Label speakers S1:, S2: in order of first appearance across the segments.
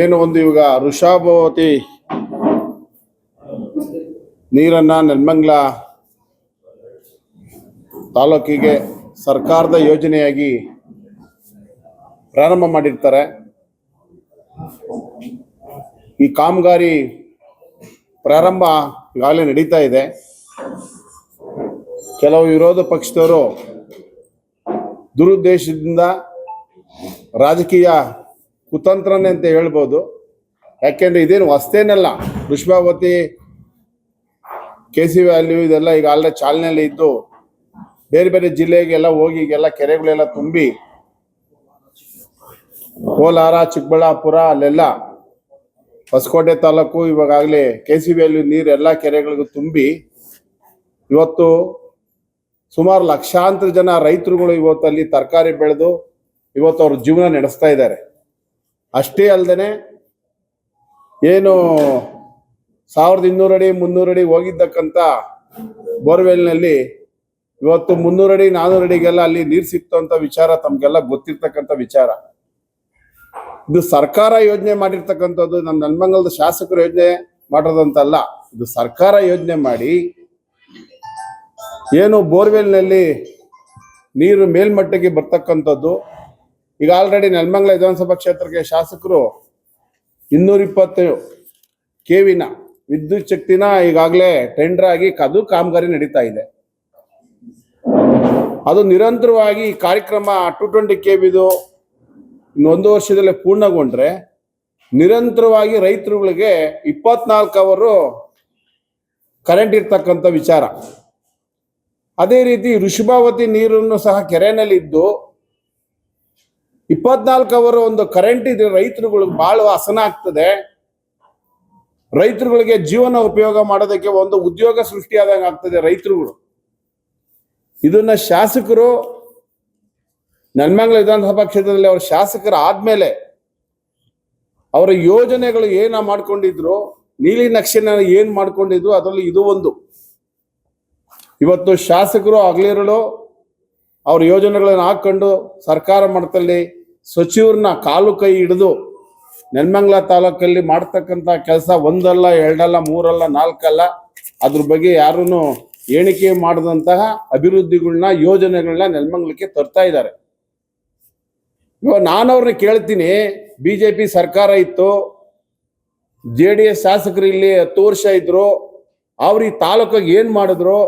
S1: ಏನು ಒಂದು ಇವಾಗ ವೃಷಾಭವತಿ ನೀರನ್ನ ನೆಲಮಂಗ್ಲ ತಾಲೂಕಿಗೆ ಸರ್ಕಾರದ ಯೋಜನೆಯಾಗಿ ಪ್ರಾರಂಭ ಮಾಡಿರ್ತಾರೆ. ಈ ಕಾಮಗಾರಿ ಪ್ರಾರಂಭ ಈಗಾಗಲೇ ನಡೀತಾ ಇದೆ. ಕೆಲವು ವಿರೋಧ ಪಕ್ಷದವರು ದುರುದ್ದೇಶದಿಂದ ರಾಜಕೀಯ ಕುತಂತ್ರನೇ ಅಂತ ಹೇಳ್ಬೋದು. ಯಾಕೆಂದ್ರೆ ಇದೇನು ಹೊಸ್ತೇನಲ್ಲ. ಪುಷ್ಪಾವತಿ ಕೆ ಸಿ ವ್ಯಾಲ್ಯೂ ಇದೆಲ್ಲ ಈಗ ಆಲ್ರೆಡಿ ಚಾಲನೆಯಲ್ಲಿ ಇದ್ದು ಬೇರೆ ಬೇರೆ ಜಿಲ್ಲೆಗೆಲ್ಲ ಹೋಗಿ ಈಗೆಲ್ಲ ಕೆರೆಗಳೆಲ್ಲ ತುಂಬಿ ಕೋಲಾರ, ಚಿಕ್ಕಬಳ್ಳಾಪುರ ಅಲ್ಲೆಲ್ಲ ಹೊಸಕೋಟೆ ತಾಲೂಕು ಇವಾಗಲೇ ಕೆ ಸಿ ವ್ಯಾಲ್ಯೂ ನೀರು ಎಲ್ಲ ಕೆರೆಗಳಿಗೂ ತುಂಬಿ ಇವತ್ತು ಸುಮಾರು ಲಕ್ಷಾಂತರ ಜನ ರೈತರುಗಳು ಇವತ್ತಲ್ಲಿ ತರಕಾರಿ ಬೆಳೆದು ಇವತ್ತು ಅವ್ರ ಜೀವನ ನಡೆಸ್ತಾ ಇದ್ದಾರೆ. ಅಷ್ಟೇ ಅಲ್ಲದೆ ಏನು ಸಾವಿರದ ಇನ್ನೂರು ಅಡಿ, ಮುನ್ನೂರು ಅಡಿ ಹೋಗಿದ್ದಕ್ಕಂಥ ಬೋರ್ವೆಲ್ನಲ್ಲಿ ಇವತ್ತು ಮುನ್ನೂರು ಅಡಿ ನಾನ್ನೂರು ಅಡಿಗೆಲ್ಲ ಅಲ್ಲಿ ನೀರು ಸಿಕ್ತು ಅಂತ ವಿಚಾರ ತಮಗೆಲ್ಲ ಗೊತ್ತಿರ್ತಕ್ಕಂಥ ವಿಚಾರ. ಇದು ಸರ್ಕಾರ ಯೋಜನೆ ಮಾಡಿರ್ತಕ್ಕಂಥದ್ದು ನಮ್ಮ ನೆಲಮಂಗಲದ ಶಾಸಕರು ಯೋಜನೆ ಮಾಡೋದಂತಲ್ಲ ಇದು ಸರ್ಕಾರ ಯೋಜನೆ ಮಾಡಿ ಏನು ಬೋರ್ವೆಲ್ನಲ್ಲಿ ನೀರು ಮೇಲ್ಮಟ್ಟಕ್ಕೆ ಬರ್ತಕ್ಕಂಥದ್ದು ಈಗ ಆಲ್ರೆಡಿ ನೆಲಮಂಗಲ ವಿಧಾನಸಭಾ ಕ್ಷೇತ್ರಕ್ಕೆ ಶಾಸಕರು ಇನ್ನೂರ ಇಪ್ಪತ್ತು ಕೆವಿನ ವಿದ್ಯುತ್ ಶಕ್ತಿನ ಈಗಾಗಲೇ ಟೆಂಡರ್ ಆಗಿ ಅದು ಕಾಮಗಾರಿ ನಡೀತಾ ಇದೆ. ಅದು ನಿರಂತರವಾಗಿ ಈ ಕಾರ್ಯಕ್ರಮ ಟು ಟ್ವೆಂಟಿ ಕೆವಿದು ಇನ್ನೊಂದು ವರ್ಷದಲ್ಲೇ ಪೂರ್ಣಗೊಂಡ್ರೆ ನಿರಂತರವಾಗಿ ರೈತರುಗಳಿಗೆ ಇಪ್ಪತ್ನಾಲ್ಕು ಅವರು ಕರೆಂಟ್ ಇರ್ತಕ್ಕಂಥ ವಿಚಾರ. ಅದೇ ರೀತಿ ಋಷಭಾವತಿ ನೀರನ್ನು ಸಹ ಕೆರೆನಲ್ಲಿ ಇದ್ದು ಇಪ್ಪತ್ನಾಲ್ಕು ಅವರ್ ಒಂದು ಕರೆಂಟ್ ಇದ್ರೆ ರೈತರುಗಳಿಗೆ ಬಹಳ ಹಸನ ಆಗ್ತದೆ. ರೈತರುಗಳಿಗೆ ಜೀವನ ಉಪಯೋಗ ಮಾಡೋದಕ್ಕೆ ಒಂದು ಉದ್ಯೋಗ ಸೃಷ್ಟಿಯಾದಂಗೆ ಆಗ್ತದೆ ರೈತರುಗಳು. ಇದನ್ನ ಶಾಸಕರು, ನೆಲಮಂಗಲ ವಿಧಾನಸಭಾ ಕ್ಷೇತ್ರದಲ್ಲಿ ಅವ್ರ ಶಾಸಕರು ಆದ್ಮೇಲೆ ಅವರ ಯೋಜನೆಗಳು ಏನ ಮಾಡ್ಕೊಂಡಿದ್ರು, ನೀಲಿ ನಕ್ಷೆನ ಏನ್ ಮಾಡ್ಕೊಂಡಿದ್ರು, ಅದರಲ್ಲಿ ಇದು ಒಂದು. ಇವತ್ತು ಶಾಸಕರು ಆಗ್ಲಿರಲು ಅವ್ರ ಯೋಜನೆಗಳನ್ನು ಹಾಕೊಂಡು ಸರ್ಕಾರ ಮಟ್ಟದಲ್ಲಿ ಸಚಿವರನ್ನ ಕಾಲು ಕೈ ಹಿಡಿದು ನೆಲ್ಮಂಗ್ಲ ತಾಲೂಕಲ್ಲಿ ಮಾಡ್ತಕ್ಕಂಥ ಕೆಲಸ ಒಂದಲ್ಲ, ಎರಡಲ್ಲ, ಮೂರಲ್ಲ, ನಾಲ್ಕಲ್ಲ, ಅದ್ರ ಬಗ್ಗೆ ಯಾರೂ ಎಣಿಕೆ ಮಾಡಿದಂತಹ ಅಭಿವೃದ್ಧಿಗಳನ್ನ ಯೋಜನೆಗಳನ್ನ ನೆಲ್ಮಂಗ್ಲಕ್ಕೆ ತರ್ತಾ ಇದ್ದಾರೆ. ಇವಾಗ ನಾನವ್ರನ್ನ ಕೇಳ್ತೀನಿ ಬಿ ಜೆ ಪಿ ಸರ್ಕಾರ ಇತ್ತು, ಜೆ ಡಿ ಎಸ್ ಶಾಸಕರು ಇಲ್ಲಿ ಹತ್ತು ವರ್ಷ ಇದ್ರು, ಅವ್ರ ಈ ತಾಲೂಕಿಗೆ ಏನ್ ಮಾಡಿದ್ರು,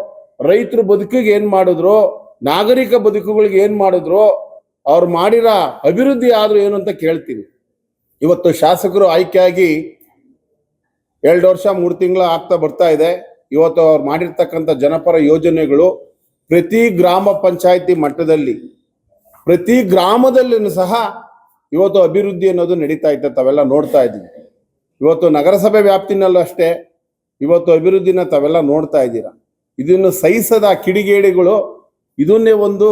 S1: ರೈತರ ಬದುಕಿಗೆ ಏನ್ ಮಾಡಿದ್ರು, ನಾಗರಿಕ ಬದುಕುಗಳಿಗೆ ಏನ್ ಮಾಡಿದ್ರು ಅವ್ರು ಮಾಡಿರೋ ಅಭಿವೃದ್ಧಿ ಆದ್ರೂ ಏನು ಅಂತ ಕೇಳ್ತೀನಿ. ಇವತ್ತು ಶಾಸಕರು ಆಯ್ಕೆಯಾಗಿ ಎರಡು ವರ್ಷ, ಮೂರು ತಿಂಗಳು ಆಗ್ತಾ ಬರ್ತಾ ಇದೆ. ಇವತ್ತು ಅವ್ರು ಮಾಡಿರ್ತಕ್ಕಂಥ ಜನಪರ ಯೋಜನೆಗಳು ಪ್ರತಿ ಗ್ರಾಮ ಪಂಚಾಯಿತಿ ಮಟ್ಟದಲ್ಲಿ, ಪ್ರತಿ ಗ್ರಾಮದಲ್ಲೂ ಸಹ ಇವತ್ತು ಅಭಿವೃದ್ಧಿ ಅನ್ನೋದು ನಡೀತಾ ಇತ್ತು ತಾವೆಲ್ಲ ನೋಡ್ತಾ ಇದ್ದೀವಿ ಇವತ್ತು ನಗರಸಭೆ ವ್ಯಾಪ್ತಿನಲ್ಲೂ ಅಷ್ಟೇ, ಇವತ್ತು ಅಭಿವೃದ್ಧಿನ ತಾವೆಲ್ಲ ನೋಡ್ತಾ ಇದ್ದೀರಾ. ಇದನ್ನು ಸಹಿಸದ ಕಿಡಿಗೇಡಿಗಳು, ಇದನ್ನೇ ಒಂದು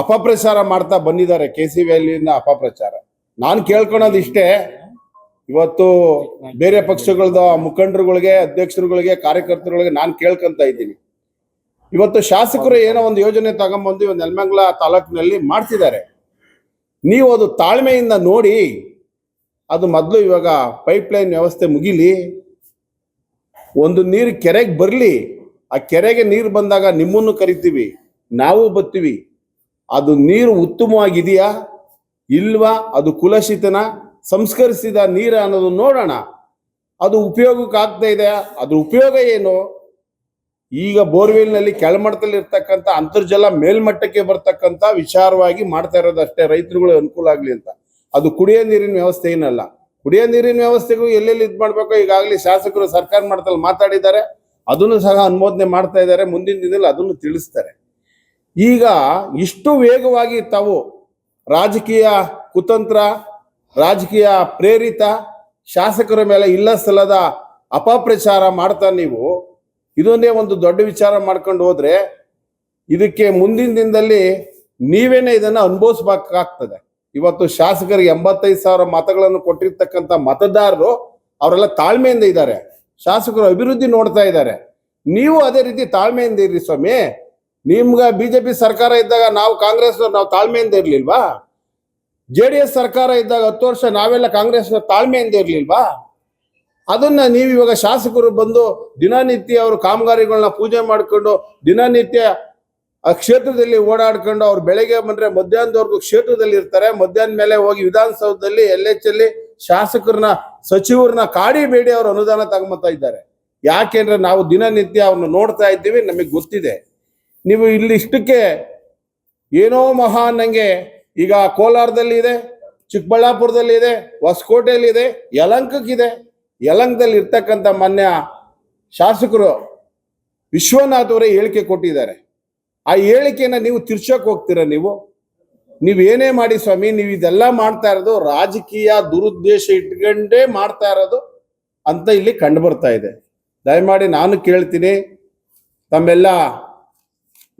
S1: ಅಪಪ್ರಚಾರ ಮಾಡ್ತಾ ಬಂದಿದ್ದಾರೆ ಕೆ ಸಿ ವ್ಯಾಲಿಯಿಂದ ಅಪಪ್ರಚಾರ. ನಾನು ಕೇಳ್ಕೊಳೋದು ಇಷ್ಟೇ. ಇವತ್ತು ಬೇರೆ ಪಕ್ಷಗಳದ ಮುಖಂಡರುಗಳಿಗೆ, ಅಧ್ಯಕ್ಷರುಗಳಿಗೆ, ಕಾರ್ಯಕರ್ತರುಗಳಿಗೆ ನಾನು ಕೇಳ್ಕೊಂತ ಇದ್ದೀನಿ. ಇವತ್ತು ಶಾಸಕರು ಏನೋ ಒಂದು ಯೋಜನೆ ತಗೊಂಬಂದು ಇವತ್ತು ನೆಲಮಂಗಲ ತಾಲೂಕಿನಲ್ಲಿ ಮಾಡ್ತಿದ್ದಾರೆ. ನೀವು ಅದು ತಾಳ್ಮೆಯಿಂದ ನೋಡಿ, ಅದು ಮೊದಲು ಇವಾಗ ಪೈಪ್ಲೈನ್ ವ್ಯವಸ್ಥೆ ಮುಗಿಲಿ, ಒಂದು ನೀರು ಕೆರೆಗೆ ಬರಲಿ, ಆ ಕೆರೆಗೆ ನೀರು ಬಂದಾಗ ನಿಮ್ಮನ್ನು ಕರಿತೀವಿ, ನಾವು ಬರ್ತೀವಿ ಅದು ನೀರು ಉತ್ತಮವಾಗಿದೆಯಾ? ಇಲ್ವಾ? ಅದು ಕುಲಶಿತನ? ಸಂಸ್ಕರಿಸಿದ ನೀರ ಅನ್ನೋದು ನೋಡೋಣ. ಅದು ಉಪಯೋಗಕ್ಕೆ ಆಗ್ತಾ ಇದೆ? ಅದ್ರ ಉಪಯೋಗ ಏನು? ಈಗ ಬೋರ್ವೆಲ್ನಲ್ಲಿ ಕೆಳಮಟ್ಟದಲ್ಲಿ ಇರ್ತಕ್ಕಂಥ ಅಂತರ್ಜಲ ಮೇಲ್ಮಟ್ಟಕ್ಕೆ ಬರ್ತಕ್ಕಂಥ ವಿಚಾರವಾಗಿ ಮಾಡ್ತಾ ಇರೋದು ಅಷ್ಟೇ. ರೈತರುಗಳು ಅನುಕೂಲ ಆಗಲಿ ಅಂತ. ಅದು ಕುಡಿಯೋ ನೀರಿನ ವ್ಯವಸ್ಥೆ ಏನಲ್ಲ. ಕುಡಿಯೋ ನೀರಿನ ವ್ಯವಸ್ಥೆಗೂ ಎಲ್ಲೆಲ್ಲಿ ಇದು ಮಾಡಬೇಕು ಈಗಾಗಲೇ ಶಾಸಕರು ಸರ್ಕಾರ ಮಟ್ಟದಲ್ಲಿ ಮಾತಾಡಿದ್ದಾರೆ. ಅದನ್ನು ಸಹ ಅನುಮೋದನೆ ಮಾಡ್ತಾ ಇದ್ದಾರೆ. ಮುಂದಿನ ದಿನದಲ್ಲಿ ಅದನ್ನು ತಿಳಿಸ್ತಾರೆ. ಈಗ ಇಷ್ಟು ವೇಗವಾಗಿ ತಾವು ರಾಜಕೀಯ ಕುತಂತ್ರ, ರಾಜಕೀಯ ಪ್ರೇರಿತ ಶಾಸಕರ ಮೇಲೆ ಇಲ್ಲ ಸಲ್ಲದ ಅಪಪ್ರಚಾರ ಮಾಡ್ತಾ ನೀವು ಇದನ್ನೇ ಒಂದು ದೊಡ್ಡ ವಿಚಾರ ಮಾಡ್ಕೊಂಡು ಹೋದ್ರೆ ಇದಕ್ಕೆ ಮುಂದಿನ ದಿನದಲ್ಲಿ ನೀವೇನೆ ಇದನ್ನ ಅನುಭವಿಸ್ಬೇಕಾಗ್ತದೆ. ಇವತ್ತು ಶಾಸಕರಿಗೆ ಎಂಬತ್ತೈದು ಸಾವಿರ ಮತಗಳನ್ನು ಕೊಟ್ಟಿರ್ತಕ್ಕಂಥ ಮತದಾರರು ಅವರೆಲ್ಲ ತಾಳ್ಮೆಯಿಂದ ಇದ್ದಾರೆ. ಶಾಸಕರು ಅಭಿವೃದ್ಧಿ ನೋಡ್ತಾ ಇದ್ದಾರೆ. ನೀವು ಅದೇ ರೀತಿ ತಾಳ್ಮೆಯಿಂದ ಇರಿ ಸ್ವಾಮಿ. ನಿಮ್ಗ ಬಿಜೆಪಿ ಸರ್ಕಾರ ಇದ್ದಾಗ ನಾವು ಕಾಂಗ್ರೆಸ್ ನಾವು ತಾಳ್ಮೆಯಿಂದ ಇರ್ಲಿಲ್ವಾ? ಜೆ ಡಿ ಎಸ್ ಸರ್ಕಾರ ಇದ್ದಾಗ ಹತ್ತು ವರ್ಷ ನಾವೆಲ್ಲ ಕಾಂಗ್ರೆಸ್ನ ತಾಳ್ಮೆಯಿಂದ ಇರ್ಲಿಲ್ವಾ? ಅದನ್ನ ನೀವು ಇವಾಗ ಶಾಸಕರು ಬಂದು ದಿನನಿತ್ಯ ಅವರು ಕಾಮಗಾರಿಗಳನ್ನ ಪೂಜೆ ಮಾಡ್ಕೊಂಡು ದಿನನಿತ್ಯ ಆ ಕ್ಷೇತ್ರದಲ್ಲಿ ಓಡಾಡ್ಕೊಂಡು ಅವ್ರು ಬೆಳಗ್ಗೆ ಬಂದ್ರೆ ಮಧ್ಯಾಹ್ನದವರೆಗೂ ಕ್ಷೇತ್ರದಲ್ಲಿ ಇರ್ತಾರೆ. ಮಧ್ಯಾಹ್ನ ಮೇಲೆ ಹೋಗಿ ವಿಧಾನಸೌಧದಲ್ಲಿ ಎಲ್ ಎಚ್ ಅಲ್ಲಿ ಶಾಸಕರನ್ನ, ಸಚಿವರನ್ನ ಕಾಡಿ ಬೇಡಿ ಅವರು ಅನುದಾನ ತಗೊಂಬತ್ತಾ ಇದ್ದಾರೆ. ಯಾಕೆಂದ್ರೆ ನಾವು ದಿನನಿತ್ಯ ಅವ್ರನ್ನ ನೋಡ್ತಾ ಇದ್ದೀವಿ, ನಮಗೆ ಗೊತ್ತಿದೆ. ನೀವು ಇಲ್ಲಿ ಇಷ್ಟಕ್ಕೆ ಏನೋ ಮಹಾನ್ ನಂಗೆ ಈಗ ಕೋಲಾರದಲ್ಲಿ ಇದೆ, ಚಿಕ್ಕಬಳ್ಳಾಪುರದಲ್ಲಿ ಇದೆ, ಹೊಸಕೋಟೆಯಲ್ಲಿ ಇದೆ, ಯಲಂಕಕ್ಕಿದೆ. ಯಲಂಕದಲ್ಲಿ ಇರ್ತಕ್ಕಂಥ ಮಾನ್ಯ ಶಾಸಕರು ವಿಶ್ವನಾಥ್ ಅವರೇ ಹೇಳಿಕೆ ಕೊಟ್ಟಿದ್ದಾರೆ. ಆ ಹೇಳಿಕೆನ ನೀವು ತಿರ್ಸೋಕೆ ಹೋಗ್ತೀರಾ ನೀವು? ನೀವು ಏನೇ ಮಾಡಿ ಸ್ವಾಮಿ, ನೀವು ಇದೆಲ್ಲ ಮಾಡ್ತಾ ಇರೋದು ರಾಜಕೀಯ ದುರುದ್ದೇಶ ಇಟ್ಕೊಂಡೇ ಮಾಡ್ತಾ ಇರೋದು ಅಂತ ಇಲ್ಲಿ ಕಂಡು ಬರ್ತಾ ಇದೆ. ದಯಮಾಡಿ ನಾನು ಕೇಳ್ತೀನಿ. ತಮ್ಮೆಲ್ಲ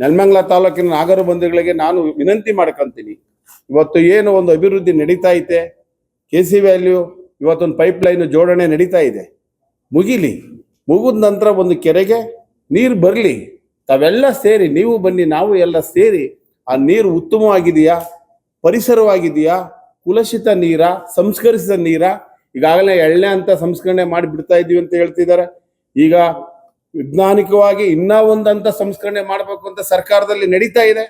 S1: ನೆಲಮಂಗಲ ತಾಲೂಕಿನ ನಾಗರ ಬಂಧುಗಳಿಗೆ ನಾನು ವಿನಂತಿ ಮಾಡ್ಕೊಂತೀನಿ. ಇವತ್ತು ಏನು ಒಂದು ಅಭಿವೃದ್ಧಿ ನಡೀತಾ ಐತೆ? ಕೆ ಸಿ ವ್ಯಾಲ್ಯೂ ಇವತ್ತೊಂದು ಪೈಪ್ ಲೈನ್ ಜೋಡಣೆ ನಡೀತಾ ಇದೆ. ಮುಗಿಲಿ. ಮುಗಿದ ನಂತರ ಒಂದು ಕೆರೆಗೆ ನೀರು ಬರಲಿ. ತಾವೆಲ್ಲ ಸೇರಿ, ನೀವು ಬನ್ನಿ, ನಾವು ಎಲ್ಲ ಸೇರಿ, ಆ ನೀರು ಉತ್ತಮವಾಗಿದೆಯಾ? ಪರಿಸರವಾಗಿದೆಯಾ? ಕುಲಸಿತ ನೀರ? ಸಂಸ್ಕರಿಸಿದ ನೀರ? ಈಗಾಗಲೇ ಎಳ್ಳೆ ಅಂತ ಸಂಸ್ಕರಣೆ ಮಾಡಿ ಬಿಡ್ತಾ ಇದೀವಿ ಅಂತ ಹೇಳ್ತಿದ್ದಾರೆ. ಈಗ ವೈಜ್ಞಾನಿಕವಾಗಿ ಇನ್ನ ಒಂದಂತ ಸಂಸ್ಕರಣೆ ಮಾಡಬೇಕು ಅಂತ ಸರ್ಕಾರದಲ್ಲಿ ನಡೀತಾ ಇದೆ.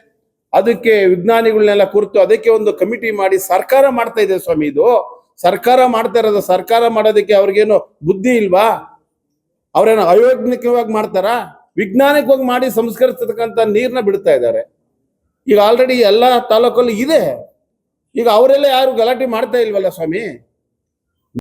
S1: ಅದಕ್ಕೆ ವಿಜ್ಞಾನಿಗಳನ್ನೆಲ್ಲ ಕುರಿತು ಅದಕ್ಕೆ ಒಂದು ಕಮಿಟಿ ಮಾಡಿ ಸರ್ಕಾರ ಮಾಡ್ತಾ ಇದೆ ಸ್ವಾಮಿ ಇದು. ಸರ್ಕಾರ ಮಾಡ್ತಾ ಇರೋದು ಸರ್ಕಾರ ಮಾಡೋದಕ್ಕೆ ಅವ್ರಿಗೇನು ಬುದ್ಧಿ ಇಲ್ವಾ? ಅವ್ರೇನು ಅಯೋಜ್ಞಿಕವಾಗಿ ಮಾಡ್ತಾರಾ? ವಿಜ್ಞಾನಿಕವಾಗಿ ಮಾಡಿ ಸಂಸ್ಕರಿಸತಕ್ಕಂತ ನೀರನ್ನ ಬಿಡ್ತಾ ಇದ್ದಾರೆ. ಈಗ ಆಲ್ರೆಡಿ ಎಲ್ಲ ತಾಲೂಕಲ್ಲಿ ಇದೆ. ಈಗ ಅವರೆಲ್ಲ ಯಾರು ಗಲಾಟೆ ಮಾಡ್ತಾ ಇಲ್ವಲ್ಲ ಸ್ವಾಮಿ?